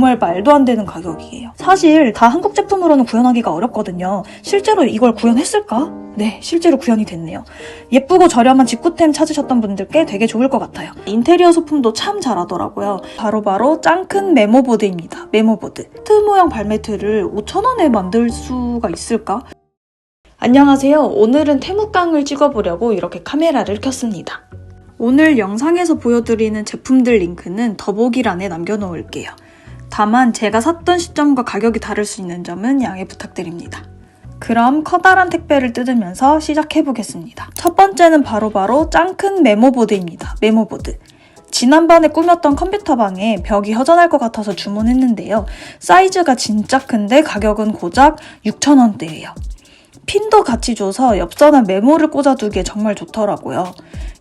정말 말도 안 되는 가격이에요. 사실 다 한국 제품으로는 구현하기가 어렵거든요. 실제로 이걸 구현했을까? 네, 실제로 구현이 됐네요. 예쁘고 저렴한 직구템 찾으셨던 분들께 되게 좋을 것 같아요. 인테리어 소품도 참 잘하더라고요. 바로바로 짱큰 메모보드입니다. 메모보드. 트 모양 발매트를 5,000원에 만들 수가 있을까? 안녕하세요. 오늘은 태무깡을 찍어보려고 이렇게 카메라를 켰습니다. 오늘 영상에서 보여드리는 제품들 링크는 더보기란에 남겨놓을게요. 다만 제가 샀던 시점과 가격이 다를 수 있는 점은 양해 부탁드립니다. 그럼 커다란 택배를 뜯으면서 시작해 보겠습니다. 첫 번째는 바로바로 짱큰 메모보드입니다. 메모보드. 지난번에 꾸몄던 컴퓨터방에 벽이 허전할 것 같아서 주문했는데요. 사이즈가 진짜 큰데 가격은 고작 6,000원대예요. 핀도 같이 줘서 엽서나 메모를 꽂아두기에 정말 좋더라고요.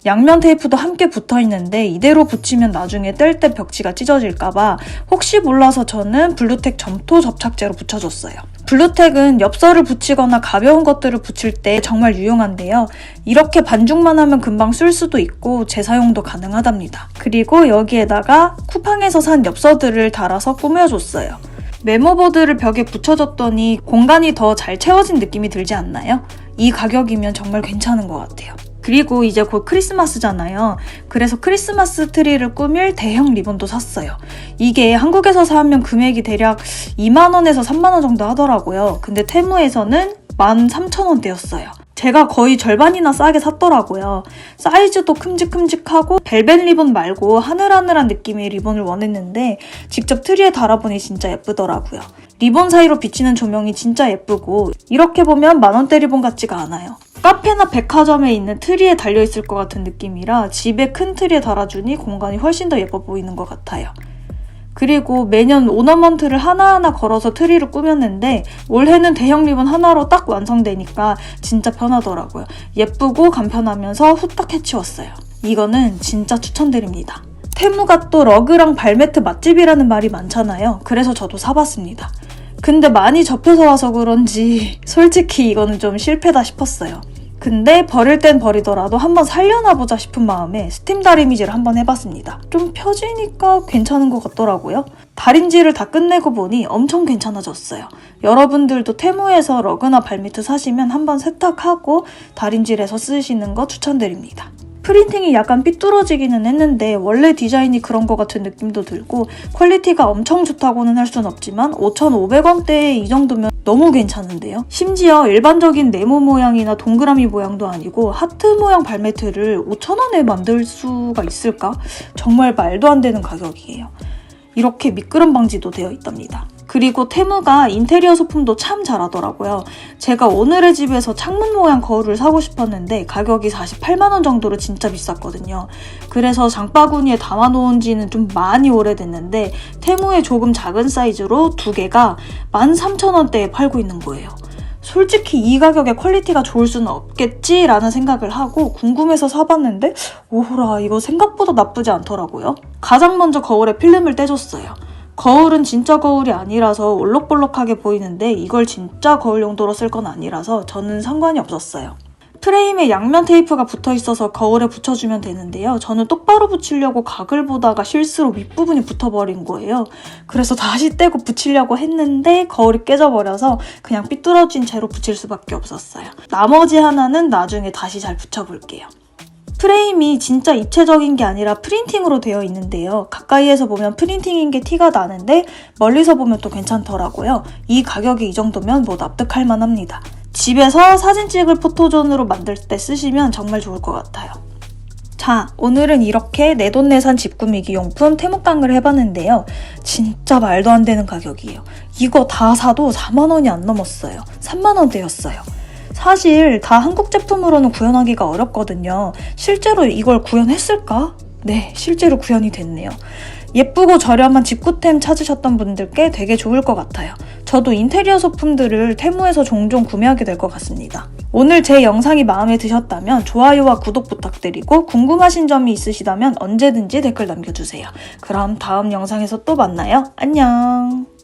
양면 테이프도 함께 붙어 있는데 이대로 붙이면 나중에 뗄 때 벽지가 찢어질까봐 혹시 몰라서 저는 블루텍 점토 접착제로 붙여줬어요. 블루텍은 엽서를 붙이거나 가벼운 것들을 붙일 때 정말 유용한데요. 이렇게 반죽만 하면 금방 쓸 수도 있고 재사용도 가능하답니다. 그리고 여기에다가 쿠팡에서 산 엽서들을 달아서 꾸며줬어요. 메모보드를 벽에 붙여줬더니 공간이 더 잘 채워진 느낌이 들지 않나요? 이 가격이면 정말 괜찮은 것 같아요. 그리고 이제 곧 크리스마스잖아요. 그래서 크리스마스 트리를 꾸밀 대형 리본도 샀어요. 이게 한국에서 사면 금액이 대략 2만원에서 3만원 정도 하더라고요. 근데 테무에서는 13,000원대였어요. 제가 거의 절반이나 싸게 샀더라고요. 사이즈도 큼직큼직하고 벨벳 리본 말고 하늘하늘한 느낌의 리본을 원했는데 직접 트리에 달아보니 진짜 예쁘더라고요. 리본 사이로 비치는 조명이 진짜 예쁘고 이렇게 보면 만원대 리본 같지가 않아요. 카페나 백화점에 있는 트리에 달려있을 것 같은 느낌이라 집에 큰 트리에 달아주니 공간이 훨씬 더 예뻐 보이는 것 같아요. 그리고 매년 오너먼트를 하나하나 걸어서 트리를 꾸몄는데 올해는 대형 리본 하나로 딱 완성되니까 진짜 편하더라고요. 예쁘고 간편하면서 후딱 해치웠어요. 이거는 진짜 추천드립니다. 테무가 또 러그랑 발매트 맛집이라는 말이 많잖아요. 그래서 저도 사봤습니다. 근데 많이 접해서 와서 그런지 솔직히 이거는 좀 실패다 싶었어요. 근데 버릴 땐 버리더라도 한번 살려나 보자 싶은 마음에 스팀 다리미질을 한번 해봤습니다. 좀 펴지니까 괜찮은 것 같더라고요. 다림질을 다 끝내고 보니 엄청 괜찮아졌어요. 여러분들도 테무에서 러그나 발미트 사시면 한번 세탁하고 다림질해서 쓰시는 거 추천드립니다. 프린팅이 약간 삐뚤어지기는 했는데 원래 디자인이 그런 것 같은 느낌도 들고 퀄리티가 엄청 좋다고는 할 순 없지만 5,500원대에 이 정도면 너무 괜찮은데요? 심지어 일반적인 네모 모양이나 동그라미 모양도 아니고 하트 모양 발매트를 5,000원에 만들 수가 있을까? 정말 말도 안 되는 가격이에요. 이렇게 미끄럼 방지도 되어 있답니다. 그리고 테무가 인테리어 소품도 참 잘하더라고요. 제가 오늘의 집에서 창문 모양 거울을 사고 싶었는데 가격이 48만원 정도로 진짜 비쌌거든요. 그래서 장바구니에 담아놓은 지는 좀 많이 오래됐는데 테무의 조금 작은 사이즈로 두 개가 13,000원대에 팔고 있는 거예요. 솔직히 이 가격에 퀄리티가 좋을 수는 없겠지라는 생각을 하고 궁금해서 사봤는데 오호라 이거 생각보다 나쁘지 않더라고요. 가장 먼저 거울에 필름을 떼줬어요. 거울은 진짜 거울이 아니라서 올록볼록하게 보이는데 이걸 진짜 거울 용도로 쓸 건 아니라서 저는 상관이 없었어요. 프레임에 양면 테이프가 붙어 있어서 거울에 붙여주면 되는데요. 저는 똑바로 붙이려고 각을 보다가 실수로 윗부분이 붙어버린 거예요. 그래서 다시 떼고 붙이려고 했는데 거울이 깨져버려서 그냥 삐뚤어진 채로 붙일 수밖에 없었어요. 나머지 하나는 나중에 다시 잘 붙여볼게요. 프레임이 진짜 입체적인 게 아니라 프린팅으로 되어 있는데요. 가까이에서 보면 프린팅인 게 티가 나는데 멀리서 보면 또 괜찮더라고요. 이 가격이 이 정도면 뭐 납득할 만합니다. 집에서 사진 찍을 포토존으로 만들 때 쓰시면 정말 좋을 것 같아요. 자, 오늘은 이렇게 내돈내산 집 꾸미기 용품 태무깡을 해봤는데요. 진짜 말도 안 되는 가격이에요. 이거 다 사도 4만원이 안 넘었어요. 3만원대였어요. 사실 다 한국 제품으로는 구현하기가 어렵거든요. 실제로 이걸 구현했을까? 네, 실제로 구현이 됐네요. 예쁘고 저렴한 직구템 찾으셨던 분들께 되게 좋을 것 같아요. 저도 인테리어 소품들을 테무에서 종종 구매하게 될 것 같습니다. 오늘 제 영상이 마음에 드셨다면 좋아요와 구독 부탁드리고 궁금하신 점이 있으시다면 언제든지 댓글 남겨주세요. 그럼 다음 영상에서 또 만나요. 안녕!